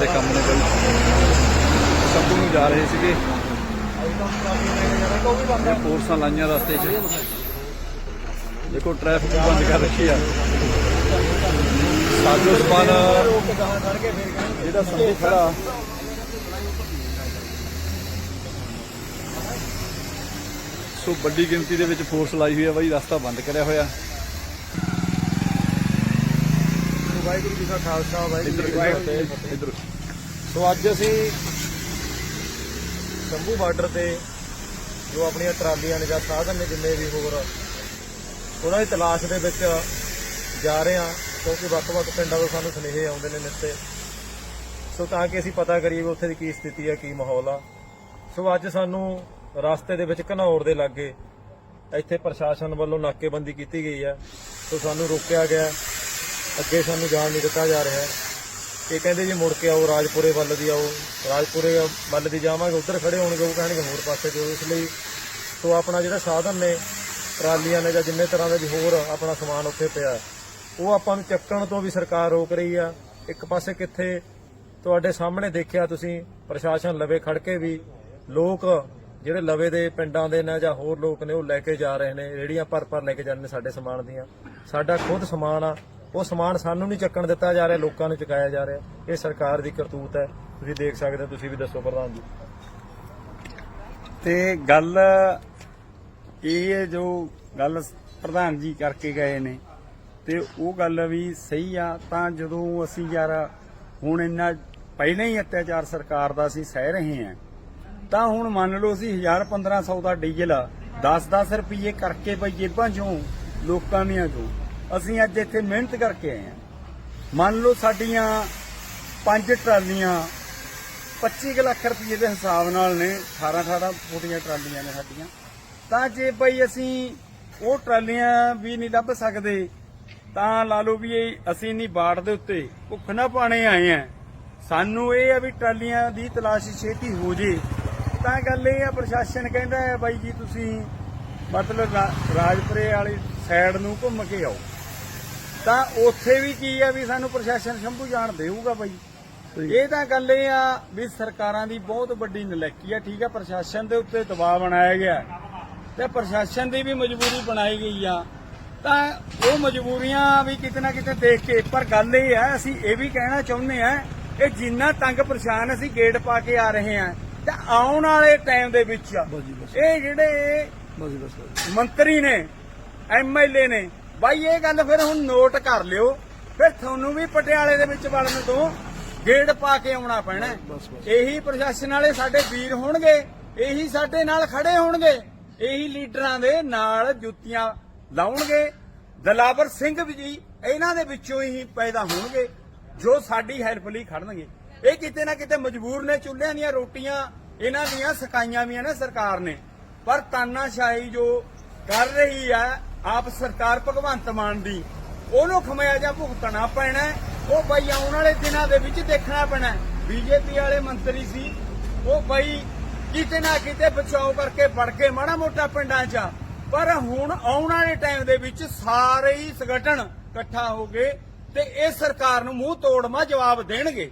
ਦੇ ਕੰਮ ਨੇ ਬਾਈ ਸੱਪੂ ਨੂੰ ਜਾ ਰਹੇ ਸੀਗੇ। ਇਹ ਫੋਰਸਾਂ ਲਾਈਆਂ ਰਸਤੇ 'ਚ। ਦੇਖੋ, ਟ੍ਰੈਫਿਕ ਬੰਦ ਕਰ ਰੱਖੀ ਆ। ਸਾਜੋ ਸਮਾਨ ਜਿਹੜਾ ਸੰਦੀ ਖੜਾ। ਸੋ ਵੱਡੀ ਗਿਣਤੀ ਦੇ ਵਿੱਚ ਫੋਰਸ ਲਾਈ ਹੋਈ ਆ ਬਾਈ, ਰਸਤਾ ਬੰਦ ਕਰਿਆ ਹੋਇਆ। ਵਾਹਿਗੁਰੂ ਜੀ ਕਾ ਖਾਲਸਾ ਵਾਹਿਗੁਰੂ ਜੀ ਕੀ ਫਤਿਹ। ਸੋ ਅੱਜ ਅਸੀਂ ਸ਼ੰਭੂ ਬਾਰਡਰ ਤੇ ਜੋ ਆਪਣੀਆਂ ਟਰਾਲੀਆਂ ਨੇ ਜਾਂ ਸਾਧਨ ਨੇ ਜਿੰਨੇ ਵੀ ਹੋਰ ਉਹਨਾਂ ਦੀ ਤਲਾਸ਼ ਦੇ ਵਿੱਚ ਜਾ ਰਹੇ ਹਾਂ ਕਿਉਂਕਿ ਵੱਖ-ਵੱਖ ਪਿੰਡਾਂ ਤੋਂ ਸਾਨੂੰ ਸੁਨੇਹੇ ਆਉਂਦੇ ਨੇ ਨਿੱਤੇ ਸੋ ਤਾਂ ਕਿ ਅਸੀਂ ਪਤਾ ਕਰੀਏ ਵੀ ਉੱਥੇ ਦੀ ਕੀ ਸਥਿਤੀ ਹੈ ਕੀ ਮਾਹੌਲ ਆ। ਸੋ ਅੱਜ ਸਾਨੂੰ ਰਸਤੇ ਦੇ ਵਿੱਚ ਘਨੌਰ ਦੇ ਲਾਗੇ ਇੱਥੇ ਪ੍ਰਸ਼ਾਸਨ ਵੱਲੋਂ ਨਾਕੇਬੰਦੀ ਕੀਤੀ ਗਈ ਹੈ। ਸੋ ਸਾਨੂੰ ਰੋਕਿਆ ਗਿਆ ਅੱਗੇ ਸਾਨੂੰ ਜਾਣ ਨਹੀਂ ਦਿੱਤਾ ਜਾ ਰਿਹਾ। ਇਹ ਕਹਿੰਦੇ ਜੀ ਮੁੜ ਕੇ ਆਓ, ਰਾਜਪੁਰੇ ਵੱਲ ਦੀ ਆਓ। ਰਾਜਪੁਰੇ ਵੱਲ ਦੀ ਜਾਵਾਂਗੇ, ਉੱਧਰ ਖੜੇ ਹੋਣਗੇ, ਉਹ ਕਹਿਣਗੇ ਹੋਰ ਪਾਸੇ ਜਾਓ। ਇਸ ਲਈ ਸੋ ਆਪਣਾ ਜਿਹੜਾ ਸਾਧਨ ਨੇ, ਟਰਾਲੀਆਂ ਨੇ ਜਾਂ ਜਿੰਨੇ ਤਰ੍ਹਾਂ ਦਾ ਵੀ ਹੋਰ ਆਪਣਾ ਸਮਾਨ ਉੱਥੇ ਪਿਆ, ਉਹ ਆਪਾਂ ਨੂੰ ਚੱਕਣ ਤੋਂ ਵੀ ਸਰਕਾਰ ਰੋਕ ਰਹੀ ਆ। ਇੱਕ ਪਾਸੇ ਕਿੱਥੇ ਤੁਹਾਡੇ ਸਾਹਮਣੇ ਦੇਖਿਆ ਤੁਸੀਂ, ਪ੍ਰਸ਼ਾਸਨ ਲਵੇ ਖੜ ਕੇ ਵੀ ਲੋਕ ਜਿਹੜੇ ਲਵੇ ਦੇ ਪਿੰਡਾਂ ਦੇ ਨੇ ਜਾਂ ਹੋਰ ਲੋਕ ਨੇ, ਉਹ ਲੈ ਕੇ ਜਾ ਰਹੇ ਨੇ। ਰੇੜੀਆਂ ਭਰ ਭਰ ਲੈ ਕੇ ਜਾਂਦੇ ਨੇ ਸਾਡੇ ਸਮਾਨ ਦੀਆਂ। ਸਾਡਾ ਖੁਦ ਸਮਾਨ ਆ ਉਹ ਸਮਾਨ ਸਾਨੂੰ ਨਹੀਂ ਚੱਕਣ ਦਿੱਤਾ ਜਾ ਰਿਹਾ, ਲੋਕਾਂ ਨੂੰ ਚੁਕਾਇਆ ਜਾ ਰਿਹਾ। ਇਹ ਸਰਕਾਰ ਦੀ ਕਰਤੂਤ ਹੈ। ਤੁਸੀਂ ਦੇਖ ਸਕਦੇ ਹੋ, ਤੁਸੀਂ ਵੀ ਦੱਸੋ ਪ੍ਰਧਾਨ ਜੀ। ਤੇ ਗੱਲ, ਇਹ ਜੋ ਗੱਲ ਪ੍ਰਧਾਨ ਜੀ ਕਰਕੇ ਗਏ ਨੇ, ਤੇ ਉਹ ਗੱਲ ਵੀ ਸਹੀ ਆ। ਤਾਂ ਜਦੋਂ ਅਸੀਂ ਯਾਰ, ਹੁਣ ਇੰਨਾ ਪਹਿਲਾਂ ਹੀ ਅਤਿਆਚਾਰ ਸਰਕਾਰ ਦਾ ਅਸੀਂ ਸਹਿ ਰਹੇ ਹਾਂ, ਤਾਂ ਹੁਣ ਮੰਨ ਲਓ ਅਸੀਂ 1000 1500 ਦਾ ਡੀਜ਼ਲ 10-10 ਰੁਪਏ ਕਰਕੇ ਬਈ ਜੇਬਾਂ ਚੋਂ, ਲੋਕਾਂ ਦੀਆਂ ਚੋਂ। ਅਸੀਂ ਅੱਜ ਇੱਥੇ ਮਿਹਨਤ ਕਰਕੇ ਆਏ ਹਾਂ। ਮੰਨ ਲਓ ਸਾਡੀਆਂ ਪੰਜ ਟਰਾਲੀਆਂ 25 ਕੁ ਲੱਖ ਰੁਪਏ ਦੇ ਹਿਸਾਬ ਨਾਲ ਨੇ 18 18 ਫੁੱਟੀਆਂ ਟਰਾਲੀਆਂ ਨੇ ਸਾਡੀਆਂ। ਤਾਂ ਜੇ ਬਈ ਅਸੀਂ ਉਹ ਟਰਾਲੀਆਂ ਵੀ ਨਹੀਂ ਲੱਭ ਸਕਦੇ, ਤਾਂ ਲਾ ਲਓ ਵੀ ਇਹ ਅਸੀਂ ਨਹੀਂ ਬਾੜ ਦੇ ਉੱਤੇ ਭੁੱਖ ਨਾ ਪਾਣੇ ਆਏ ਆ ਸਾਨੂੰ ਇਹ ਆ ਵੀ ਟਰਾਲੀਆਂ ਦੀ ਤਲਾਸ਼ ਛੇਤੀ ਹੋ ਜੇ। ਤਾਂ ਗੱਲ ਇਹ ਆ, ਪ੍ਰਸ਼ਾਸਨ ਕਹਿੰਦਾ ਹੈ, ਬਾਈ ਜੀ ਤੁਸੀਂ ਮਤਲਬ ਰਾਜਪੁਰੇ ਵਾਲੀ ਸਾਈਡ ਨੂੰ ਘੁੰਮ ਕੇ ਆਓ। ਤਾਂ ਉੱਥੇ ਵੀ ਕੀ ਆ ਵੀ ਸਾਨੂੰ ਪ੍ਰਸ਼ਾਸਨ ਸ਼ੰਭੂ ਜਾਣ ਦੇਊਗਾ ਬਾਈ। ਇਹ ਤਾਂ ਗੱਲ ਇਹ ਆ ਵੀ ਸਰਕਾਰਾਂ ਦੀ ਬਹੁਤ ਵੱਡੀ ਨਲੈਕੀ ਆ ਠੀਕ ਆ ਪ੍ਰਸ਼ਾਸਨ ਦੇ ਉੱਤੇ ਦਬਾਅ ਬਣਾਇਆ ਗਿਆ। ਤੇ ਪ੍ਰਸ਼ਾਸਨ ਦੀ ਵੀ ਮਜਬੂਰੀ ਬਣਾਈ ਗਈ ਆ। ਤਾਂ ਉਹ ਮਜਬੂਰੀਆਂ ਵੀ ਕਿਤੇ ਨਾ ਕਿਤੇ ਦੇਖ ਕੇ ਪਰ ਗੱਲ ਇਹ ਆ ਅਸੀਂ ਇਹ ਵੀ ਕਹਿਣਾ ਚਾਹੁੰਦੇ ਆ ਕਿ ਜਿੰਨਾ ਤੰਗ ਪਰੇਸ਼ਾਨ ਅਸੀਂ ਗੇਟ ਪਾ ਕੇ ਆ ਰਹੇ ਆ ਤਾਂ ਆਉਣ ਵਾਲੇ ਟਾਈਮ ਦੇ ਵਿੱਚ ਇਹ ਜਿਹੜੇ ਮੰਤਰੀ ਨੇ ਐਮਐਲਏ ਨੇ ਬਾਈ ਇਹ ਗੱਲ ਫਿਰ ਹੁਣ ਨੋਟ ਕਰ ਲਿਓ। ਫਿਰ ਤੁਹਾਨੂੰ ਵੀ ਪਟਿਆਲੇ ਦੇ ਵਿੱਚ ਵੜਨ ਤੋਂ ਗੇੜ ਪਾ ਕੇ ਆਉਣਾ ਪੈਣਾ। ਇਹੀ ਪ੍ਰਸ਼ਾਸਨ ਵਾਲੇ ਸਾਡੇ ਵੀਰ ਹੋਣਗੇ ਇਹੀ ਸਾਡੇ ਨਾਲ ਖੜੇ ਹੋਣਗੇ ਇਹੀ ਲੀਡਰਾਂ ਦੇ ਨਾਲ ਜੁੱਤੀਆਂ ਲਾਉਣਗੇ। ਦਲਾਵਰ ਸਿੰਘ ਵੀ ਜੀ ਇਹਨਾਂ ਦੇ ਵਿੱਚੋਂ ਹੀ ਪੈਦਾ ਹੋਣਗੇ ਜੋ ਸਾਡੀ ਹੈਲਪ ਲਈ ਖੜਨਗੇ। ਇਹ ਕਿਤੇ ਨਾ ਕਿਤੇ ਮਜਬੂਰ ਨੇ ਚੁੱਲ੍ਹਿਆਂ ਦੀਆਂ ਰੋਟੀਆਂ ਇਹਨਾਂ ਦੀਆਂ ਸਕਾਈਆਂ ਵੀ ਨੇ ਸਰਕਾਰ ਨੇ। ਪਰ ਤਾਨਾਸ਼ਾਹੀ ਜੋ ਕਰ ਰਹੀ ਹੈ ਆਪ ਸਰਕਾਰ ਭਗਵੰਤ ਮਾਨ ਦੀ। ਉਹਨੂੰ ਖਮਿਆਜਾ ਭੁਗਤਣਾ ਪੈਣਾ ਉਹ ਬਈ ਆਉਣ ਵਾਲੇ ਦਿਨਾਂ ਦੇ ਵਿੱਚ ਦੇਖਣਾ ਪੈਣਾ ਬੀਜੇਪੀ ਵਾਲੇ ਮੰਤਰੀ ਸੀ। ਉਹ ਬਈ ਕਿਤੇ ਨਾ ਕਿਤੇ ਬਚਾਓ ਕਰਕੇ ਵੜ ਕੇ ਮਾੜਾ ਮੋਟਾ ਪਿੰਡਾਂ 'ਚ। ਪਰ ਹੁਣ ਆਉਣ ਵਾਲੇ ਟਾਈਮ ਦੇ ਵਿੱਚ ਸਾਰੇ ਹੀ ਸੰਗਠਨ ਇਕੱਠਾ ਹੋ ਗਏ ਤੇ ਇਹ ਸਰਕਾਰ ਨੂੰ ਮੂੰਹ ਤੋੜਮਾ ਜਵਾਬ ਦੇਣਗੇ।